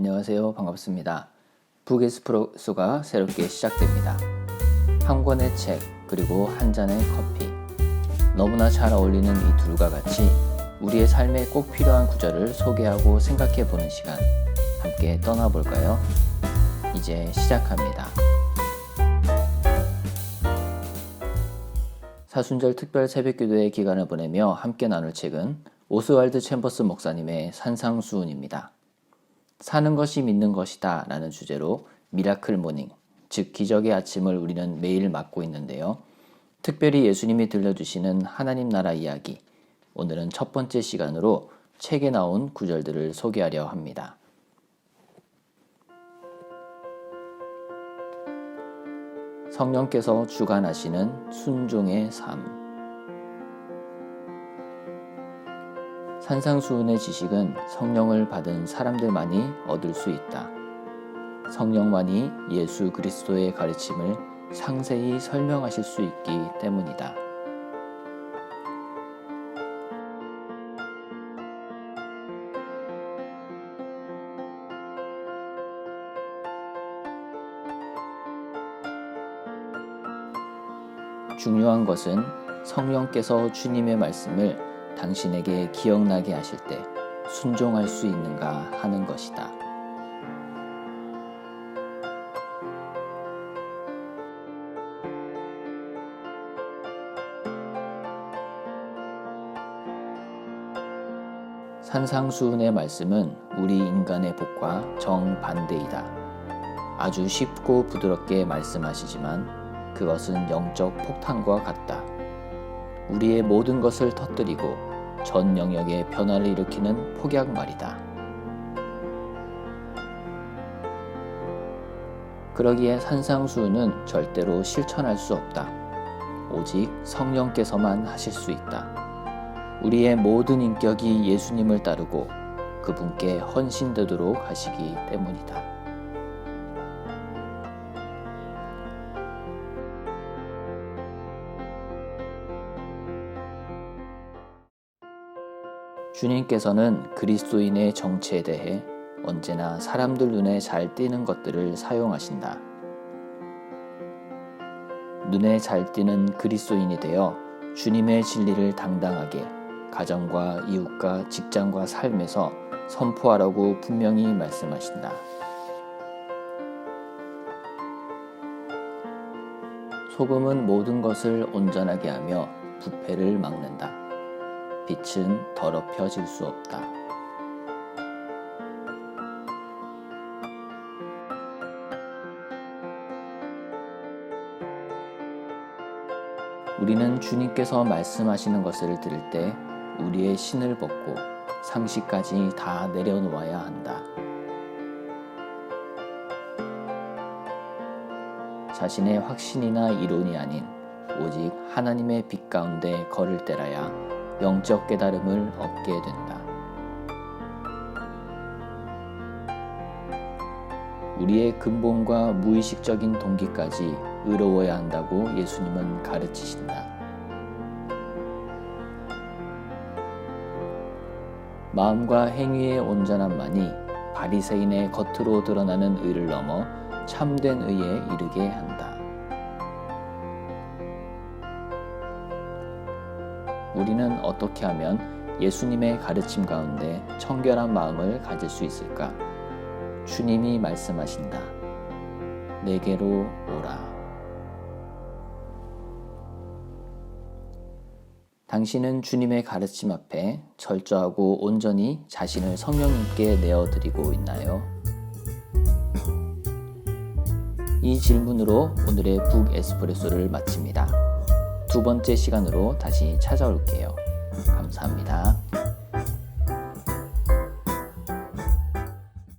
안녕하세요. 반갑습니다. 북에스프레소가 새롭게 시작됩니다. 한 권의 책, 그리고 한 잔의 커피. 너무나 잘 어울리는 이 둘과 같이 우리의 삶에 꼭 필요한 구절을 소개하고 생각해 보는 시간. 함께 떠나볼까요? 이제 시작합니다. 사순절 특별 새벽기도의 기간을 보내며 함께 나눌 책은 오스왈드 챔버스 목사님의 산상수훈입니다. 사는 것이 믿는 것이다 라는 주제로 미라클 모닝, 즉 기적의 아침을 우리는 매일 맞고 있는데요. 특별히 예수님이 들려주시는 하나님 나라 이야기, 오늘은 첫 번째 시간으로 책에 나온 구절들을 소개하려 합니다. 성령께서 주관하시는 순종의 삶. 산상수훈의 지식은 성령을 받은 사람들만이 얻을 수 있다. 성령만이 예수 그리스도의 가르침을 상세히 설명하실 수 있기 때문이다. 중요한 것은 성령께서 주님의 말씀을 당신에게 기억나게 하실 때 순종할 수 있는가 하는 것이다. 산상수훈의 말씀은 우리 인간의 복과 정반대이다. 아주 쉽고 부드럽게 말씀하시지만 그것은 영적 폭탄과 같다. 우리의 모든 것을 터뜨리고 전 영역에 변화를 일으키는 폭약말이다. 그러기에 산상수훈은 절대로 실천할 수 없다. 오직 성령께서만 하실 수 있다. 우리의 모든 인격이 예수님을 따르고 그분께 헌신되도록 하시기 때문이다. 주님께서는 그리스도인의 정체에 대해 언제나 사람들 눈에 잘 띄는 것들을 사용하신다. 눈에 잘 띄는 그리스도인이 되어 주님의 진리를 당당하게 가정과 이웃과 직장과 삶에서 선포하라고 분명히 말씀하신다. 소금은 모든 것을 온전하게 하며 부패를 막는다. 빛은 더럽혀질 수 없다. 우리는 주님께서 말씀하시는 것을 들을 때 우리의 신을 벗고 상식까지 다 내려놓아야 한다. 자신의 확신이나 이론이 아닌 오직 하나님의 빛 가운데 걸을 때라야 영적 깨달음을 얻게 된다. 우리의 근본과 무의식적인 동기까지 의로워야 한다고 예수님은 가르치신다. 마음과 행위의 온전함만이 바리새인의 겉으로 드러나는 의를 넘어 참된 의에 이르게 한다. 우리는 어떻게 하면 예수님의 가르침 가운데 청결한 마음을 가질 수 있을까? 주님이 말씀하신다. 내게로 오라. 당신은 주님의 가르침 앞에 철저하고 온전히 자신을 성령님께 내어드리고 있나요? 이 질문으로 오늘의 북 에스프레소를 마칩니다. 두 번째 시간으로 다시 찾아올게요. 감사합니다.